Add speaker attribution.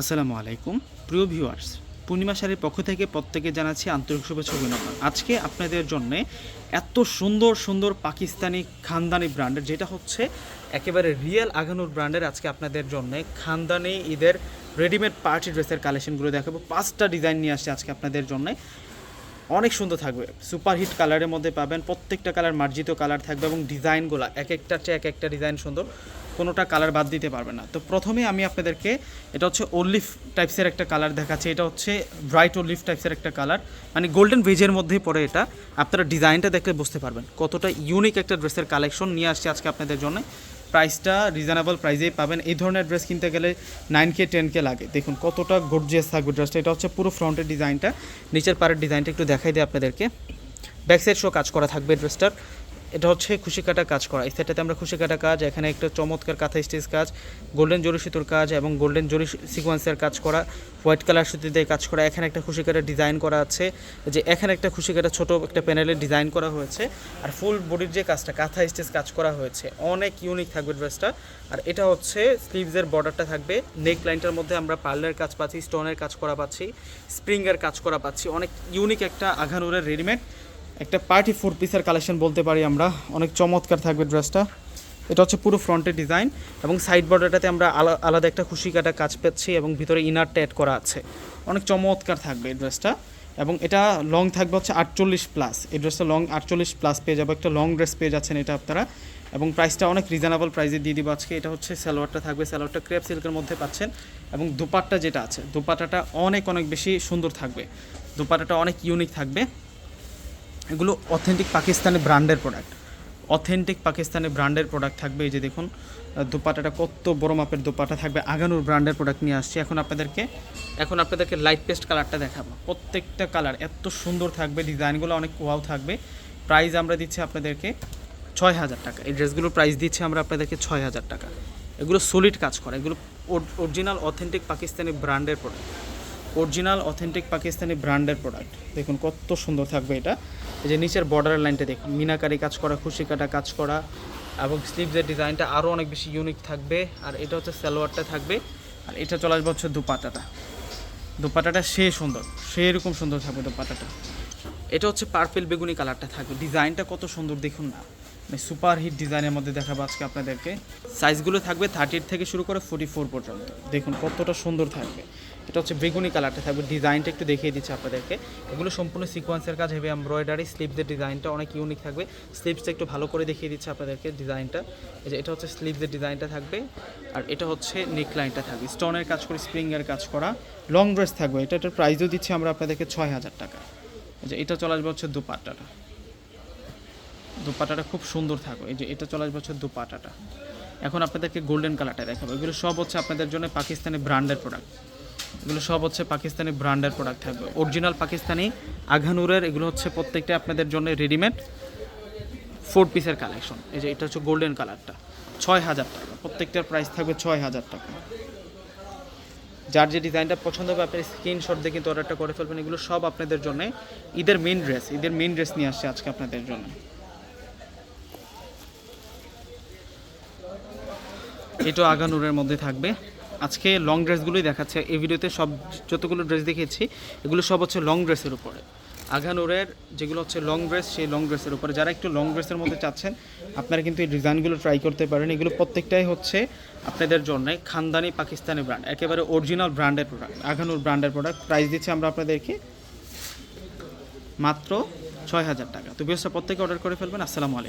Speaker 1: আসসালামু আলাইকুম। প্রিয় ভিউয়ার্স, পূর্ণিমা শাড়ির পক্ষ থেকে প্রত্যেকে জানাচ্ছি আন্তরিক শুভেচ্ছা অভিনন্দন। আজকে আপনাদের জন্য এত সুন্দর সুন্দর পাকিস্তানি খানদানি ব্র্যান্ডের যেটা হচ্ছে একেবারে রিয়েল আগানুর ব্র্যান্ডের আজকে আপনাদের জন্য খানদানি ঈদের রেডিমেড পার্টি ড্রেসের কালেকশনগুলো দেখাবো। পাঁচটা ডিজাইন নিয়ে আসছে আজকে আপনাদের জন্য। অনেক সুন্দর থাকবে। সুপারহিট কালারের মধ্যে পাবেন, প্রত্যেকটা কালার মার্জিত কালার থাকবে এবং ডিজাইনগুলো এক একটা চেয়ে এক একটা ডিজাইন সুন্দর। কোনোটা কালার বাদ দিতে পারবে না। তো প্রথমে আমি আপনাদেরকে, এটা হচ্ছে অলিভ টাইপসের একটা কালার দেখাচ্ছি। এটা হচ্ছে ব্রাইট অলিভ টাইপসের একটা কালার মানে গোল্ডেন ভেজের মধ্যেই পড়ে এটা। আপনারা ডিজাইনটা দেখলে বুঝতে পারবেন কতটা ইউনিক একটা ড্রেসের কালেকশন নিয়ে আসছে আজকে আপনাদের জন্য। প্রাইসটা রিজনেবল প্রাইসেই পাবেন। এই ধরনের ড্রেস কিনতে গেলে নাইন কে টেন কে লাগে। দেখুন কতটা গর্জিয়াস থাকবে ড্রেসটা এটা হচ্ছে পুরো ফ্রন্টের ডিজাইনটা নিচের পাড়ের ডিজাইনটা একটু দেখাই দিই আপনাদেরকে। ব্যাক সাইড শো কাজ করা থাকবে ড্রেসটার এটা হচ্ছে খুশি কাটা কাজ করা। এই আমরা খুশি কাটা কাজ, এখানে একটা চমৎকার কাঁথা স্টেজ কাজ, গোল্ডেন জরি সুতোর কাজ এবং গোল্ডেন জরি সিকোয়েন্সের কাজ করা, হোয়াইট কালার সুতি দিয়ে কাজ করা। এখানে একটা খুশি কাটা ডিজাইন করা আছে যে এখানে একটা খুশি কাটা ছোটো একটা প্যানেলের ডিজাইন করা হয়েছে। আর ফুল বডির যে কাজটা, কাঁথা স্টেজ কাজ করা হয়েছে, অনেক ইউনিক থাকবে ড্রেসটা। আর এটা হচ্ছে স্লিভসের বর্ডারটা থাকবে, নেক লাইনটার মধ্যে আমরা পার্লের কাজ পাচ্ছি, স্টোনের কাজ করা পাচ্ছি, স্প্রিংয়ের কাজ করা পাচ্ছি। অনেক ইউনিক একটা আঘানুরের রেডিমেড। একটা পার্টি ফোর পিসের কালেকশন বলতে পারি আমরা। অনেক চমৎকার থাকবে ড্রেসটা। এটা হচ্ছে পুরো ফ্রন্টের ডিজাইন এবং সাইড বর্ডারটাতে আমরা আলা- আলাদা একটা খুশি কাটা কাজ পাচ্ছি এবং ভিতরে ইনারটা অ্যাড করা আছে। অনেক চমৎকার থাকবে এই ড্রেসটা এবং এটা লং থাকবে হচ্ছে আটচল্লিশ প্লাস এই ড্রেসটা লং আটচল্লিশ প্লাস পেয়ে যাব। একটা লং ড্রেস পেয়ে যাচ্ছেন এটা আপনারা এবং প্রাইসটা অনেক রিজনেবল প্রাইসে দিয়ে দিব আজকে। এটা হচ্ছে সালোয়ারটা থাকবে। সালোয়ারটা ক্রেপ সিল্কের মধ্যে পাচ্ছেন এবং দুপাট্টা যেটা আছে দুপাটাটা অনেক অনেক বেশি সুন্দর থাকবে। দুপাটাটা অনেক ইউনিক থাকবে। এগুলো অথেন্টিক পাকিস্তানি ব্র্যান্ডের প্রোডাক্ট অথেন্টিক পাকিস্তানি ব্র্যান্ডের প্রোডাক্ট থাকবে এই যে দেখুন দোপাটাটা কত বড় মাপের দোপাটা থাকবে, আগানোর ব্র্যান্ডের প্রোডাক্ট নিয়ে আসছি। এখন আপনাদেরকে এখন আপনাদেরকে লাইট পেস্ট কালারটা দেখাবো। প্রত্যেকটা কালার এত সুন্দর থাকবে, ডিজাইনগুলো অনেক ওয়াও থাকবে। প্রাইস আমরা দিচ্ছি আপনাদেরকে ছয় হাজার টাকা। এই ড্রেসগুলোর প্রাইস দিচ্ছি আমরা আপনাদেরকে ছয় হাজার টাকা। এগুলো সলিড কাজ করে। এগুলো অরিজিনাল অথেন্টিক পাকিস্তানি ব্র্যান্ডের প্রোডাক্ট অরিজিনাল, অথেন্টিক পাকিস্তানি ব্র্যান্ডের প্রোডাক্ট দেখুন কত সুন্দর থাকবে এটা। এই যে নিচের বর্ডারের লাইনটা দেখুন। মিনাকারি কাজ করা, খুশি কাটা কাজ করা এবং স্লিভসের ডিজাইনটা আরও অনেক বেশি ইউনিক থাকবে। আর এটা হচ্ছে সালোয়ারটা থাকবে। আর এটা চলে আসবে হচ্ছে দুপাটাটা। দুপাটাটা সে সুন্দর। সেরকম সুন্দর থাকবে দুপাটাটা। এটা হচ্ছে পার্পেল বেগুনি কালারটা থাকবে। ডিজাইনটা কত সুন্দর দেখুন না। মানে সুপার হিট ডিজাইনের মধ্যে দেখাবো আজকে আপনাদেরকে। সাইজগুলো থাকবে থার্টির থেকে শুরু করে ফোর্টি ফোর পর্যন্ত। দেখুন কতটা সুন্দর থাকবে। এটা হচ্ছে বেগুনি কালারটা থাকবে। ডিজাইনটা একটু দেখিয়ে দিচ্ছি আপনাদেরকে। এগুলো সম্পূর্ণ সিকোয়েন্সের কাজ হবে এমব্রয়ডারি স্লিভসের ডিজাইনটা অনেক ইউনিক থাকবে। স্লিভসটা একটু ভালো করে দেখিয়ে দিচ্ছি আপনাদেরকে ডিজাইনটা। এই যে এটা হচ্ছে স্লিভসের ডিজাইনটা থাকবে। আর এটা হচ্ছে নেক লাইনটা থাকবে স্টোনের কাজ করে স্প্রিংয়ের কাজ করা। লং ড্রেস থাকবে। এটা এটার প্রাইসও দিচ্ছি আমরা আপনাদেরকে ছয় হাজার টাকা। যে এটা চলে আসবে হচ্ছে দুপাট্টাটা। দুপাটাটা খুব সুন্দর থাকবে। এই যে এটা চলে আসবে হচ্ছে দুপাটাটা এখন আপনাদেরকে গোল্ডেন কালারটা দেখাবো। এগুলো সব হচ্ছে আপনাদের জন্য পাকিস্তানি ব্র্যান্ডের প্রোডাক্ট এগুলো সব হচ্ছে পাকিস্তানি ব্র্যান্ডের প্রোডাক্ট থাকবে। অরিজিনাল পাকিস্তানি, আঘানুরের, এগুলো হচ্ছে প্রত্যেকটা আপনাদের জন্য রেডিমেড ফোর পিসের কালেকশন এই যে এটা হচ্ছে গোল্ডেন কালারটা ছয় হাজার টাকা। প্রত্যেকটার প্রাইস থাকবে ছয় হাজার টাকা। যার যে ডিজাইনটা পছন্দ হবে আপনি স্ক্রিনশট দিয়ে কিন্তু অর্ডারটা করে ফেলবেন। এগুলো সব আপনাদের জন্য ঈদের মেন ড্রেস ঈদের মেন ড্রেস নিয়ে আসছে আজকে আপনাদের জন্য। এটা আগানুরের মধ্যে থাকবে। আজকে লং ড্রেসগুলোই দেখাচ্ছে। এই ভিডিওতে সব যতগুলো ড্রেস দেখিয়েছি, এগুলো সব হচ্ছে লং ড্রেসের উপরে। আগানুরের যেগুলো হচ্ছে লং ড্রেস সেই লং ড্রেসের উপরে। যারা একটু লং ড্রেসের মধ্যে চাচ্ছেন, আপনারা কিন্তু এই ডিজাইনগুলো ট্রাই করতে পারেন। এগুলো প্রত্যেকটাই হচ্ছে আপনাদের জন্য খানদানি পাকিস্তানি ব্র্যান্ড একেবারে অরিজিনাল ব্র্যান্ডের প্রোডাক্ট আগানুর ব্র্যান্ডের প্রোডাক্ট প্রাইস দিচ্ছি আমরা আপনাদেরকে মাত্র ছয় হাজার টাকা। তো বিয়সটা প্রত্যেকে অর্ডার করে ফেলবেন। আসসালামু আলাইকুম।